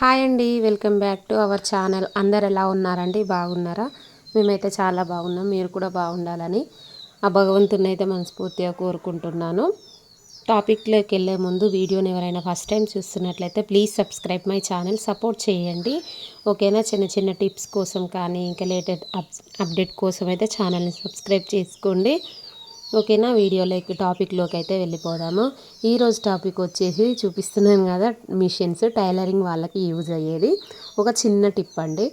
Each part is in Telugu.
హాయ్ అండి welcome back to our channel. అందరు ఎలా ఉన్నారండి? బాగున్నారా? మేమైతే చాలా బాగున్నాం మీరు కూడా బాగుండాలని ఆ భగవంతుని అయితే మనస్ఫూర్తిగా కోరుకుంటున్నాను. టాపిక్లోకి వెళ్ళే ముందు వీడియోని ఎవరైనా ఫస్ట్ టైం చూస్తున్నట్లయితే please subscribe my channel support చేయండి. ఓకేనా? చిన్న చిన్న టిప్స్ కోసం కానీ ఇంకా లేటెడ్ అప్డేట్ కోసం అయితే ఛానల్ని సబ్స్క్రైబ్ చేసుకోండి. ఓకేనా? వీడియోలోకి టాపిక్లోకి అయితే వెళ్ళిపోదాము? ఈరోజు టాపిక్ వచ్చేసి చూపిస్తున్నాను కదా మిషన్స్ టైలరింగ్ వాళ్ళకి యూజ్ అయ్యేది. ఒక చిన్న టిప్ అండి.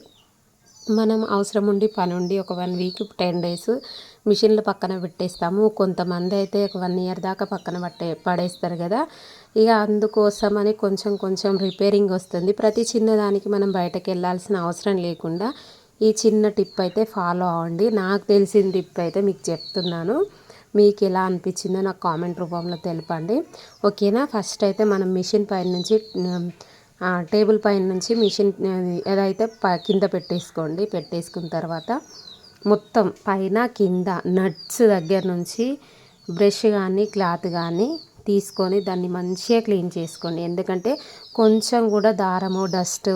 మనం అవసరం ఉండి పని ఉండి ఒక వన్ వీక్ టెన్ డేస్ మిషన్లు పక్కన పెట్టేస్తాము. కొంతమంది అయితే ఒక వన్ ఇయర్ దాకా పక్కన పట్టే పడేస్తారు కదా. ఇక అందుకోసమని కొంచెం కొంచెం రిపేరింగ్ వస్తుంది. ప్రతి చిన్నదానికి మనం బయటకు వెళ్ళాల్సిన అవసరం లేకుండా ఈ చిన్న టిప్ అయితే ఫాలో అవ్వండి. నాకు తెలిసిన టిప్ అయితే మీకు చెప్తున్నాను. మీకు ఎలా అనిపించిందో నాకు కామెంట్ రూపంలో తెలపండి. ఓకేనా? ఫస్ట్ అయితే మనం మిషన్ పైన నుంచి టేబుల్ పైన నుంచి మిషన్ ఏదైతే కింద పెట్టేసుకోండి పెట్టేసుకున్న తర్వాత మొత్తం పైన కింద నట్స్ దగ్గర నుంచి బ్రష్ కానీ క్లాత్ కానీ తీసుకొని దాన్ని మంచిగా క్లీన్ చేసుకోండి. ఎందుకంటే కొంచెం కూడా దారము డస్ట్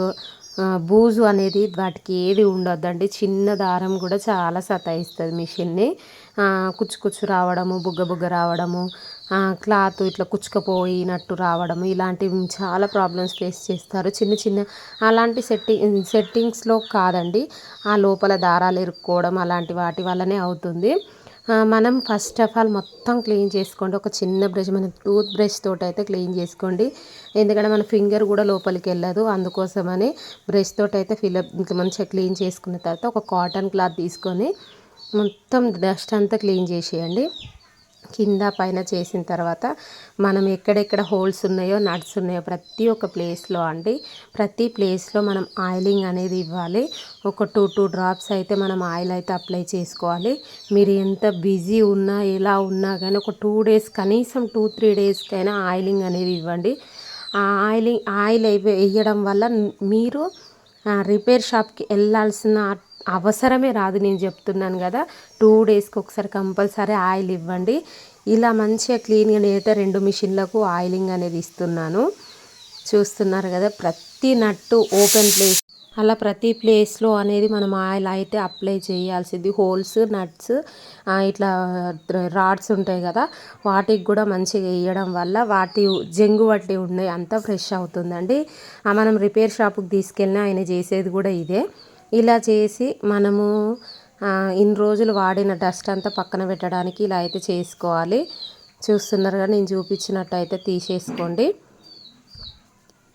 బూజు అనేది వాటికి ఏది ఉండొద్దండి. చిన్న దారం కూడా చాలా సతాయిస్తుంది మిషన్ని. కుచ్చు కుచ్చు రావడము బుగ్గ బుగ్గ రావడము క్లాత్ ఇట్లా కుచ్చుకపోయినట్టు రావడము ఇలాంటివి చాలా ప్రాబ్లమ్స్ ఫేస్ చేస్తారు. చిన్న చిన్న అలాంటి సెట్టింగ్ సెట్టింగ్స్లో కాదండి. ఆ లోపల దారాలు ఇరుక్కోవడం అలాంటి వాటి వల్లనే అవుతుంది. మనం ఫస్ట్ ఆఫ్ ఆల్ మొత్తం క్లీన్ చేసుకోండి. ఒక చిన్న బ్రష్ మన టూత్ బ్రష్ తోటి అయితే క్లీన్ చేసుకోండి. ఎందుకంటే మన ఫింగర్ కూడా లోపలికి వెళ్ళదు. అందుకోసమని బ్రష్ తోటి అయితే ఫిలప్ మంచిగా క్లీన్ చేసుకున్న తర్వాత ఒక కాటన్ క్లాత్ తీసుకొని మొత్తం డస్ట్ అంతా క్లీన్ చేసేయండి. కింద పైన చేసిన తర్వాత మనం ఎక్కడెక్కడ హోల్స్ ఉన్నాయో నట్స్ ఉన్నాయో ప్రతి ఒక్క ప్లేస్లో అండి. ప్రతి ప్లేస్లో మనం ఆయిలింగ్ అనేది ఇవ్వాలి. ఒక టూ టూ డ్రాప్స్ అయితే మనం ఆయిల్ అయితే అప్లై చేసుకోవాలి. మీరు ఎంత బిజీ ఉన్నా ఎలా ఉన్నా కానీ ఒక టూ డేస్ కనీసం టూ త్రీ డేస్కైనా ఆయిలింగ్ అనేది ఇవ్వండి. ఆ ఆయిలింగ్ ఆయిల్ వేయడం వల్ల మీరు రిపేర్ షాప్కి వెళ్ళాల్సిన అవసరమే రాదు. నేను చెప్తున్నాను కదా టూ డేస్కి ఒకసారి కంపల్సరీ ఆయిల్ ఇవ్వండి. ఇలా మంచిగా క్లీన్గా నేనైతే రెండు మిషన్లకు ఆయిలింగ్ అనేది ఇస్తున్నాను. చూస్తున్నారు కదా ప్రతి నట్టు ఓపెన్ ప్లేస్. అలా ప్రతి ప్లేస్లో అనేది మనం ఆయిల్ అయితే అప్లై చేయాల్సింది. హోల్స్ నట్స్ ఇట్లా రాడ్స్ ఉంటాయి కదా వాటికి కూడా మంచిగా వేయడం వల్ల వాటి జంగు వట్టి ఉన్నాయి అంతా ఫ్రెష్ అవుతుందండి. మనం రిపేర్ షాపుకి తీసుకెళ్ళినా ఆయన చేసేది కూడా ఇదే. ఇలా చేసి మనము ఇన్ని రోజులు వాడిన డస్ట్ అంతా పక్కన పెట్టడానికి ఇలా అయితే చేసుకోవాలి. చూస్తున్నారు కానీ నేను చూపించినట్టు అయితే తీసేసుకోండి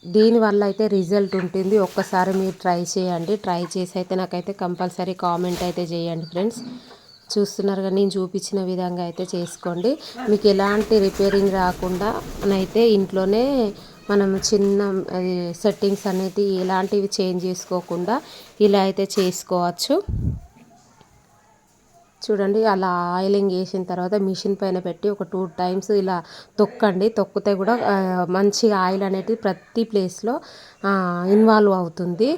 దీనివల్ల అయితే రిజల్ట్ ఉంటుంది. ఒక్కసారి మీరు ట్రై చేయండి. ట్రై చేసి అయితే నాకైతే కంపల్సరీ కామెంట్ అయితే చేయండి ఫ్రెండ్స్. చూస్తున్నారు కానీ నేను చూపించిన విధంగా అయితే చేసుకోండి. మీకు ఎలాంటి రిపేరింగ్ రాకుండా అయితే ఇంట్లోనే మనం చిన్న అది సెట్టింగ్స్ అనేది ఎలాంటివి చేంజ్ చేసుకోకుండా ఇలా అయితే చేసుకోవచ్చు. చూడండి అలా ఆయిలింగ్ వేసిన తర్వాత మిషన్ పైన పెట్టి ఒక టూ టైమ్స్ ఇలా తొక్కండి. తొక్కితే కూడా మంచిగా ఆయిల్ అనేది ప్రతి ప్లేస్లో ఇన్వాల్వ్ అవుతుంది.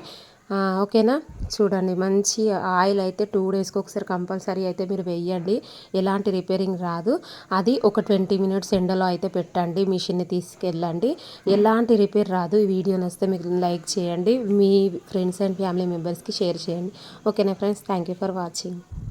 ఓకేనా? చూడండి మంచి ఆయిల్ అయితే టూ డేస్కి ఒకసారి కంపల్సరీ అయితే మీరు వెయ్యండి ఎలాంటి రిపేరింగ్ రాదు. అది ఒక ట్వంటీ మినిట్స్ ఎండలో అయితే పెట్టండి మిషన్ని తీసుకెళ్ళండి. ఎలాంటి రిపేర్ రాదు. ఈ వీడియో నచ్చితే మీకు లైక్ చేయండి. మీ ఫ్రెండ్స్ అండ్ ఫ్యామిలీ మెంబర్స్కి షేర్ చేయండి. ఓకేనా friends thank you for watching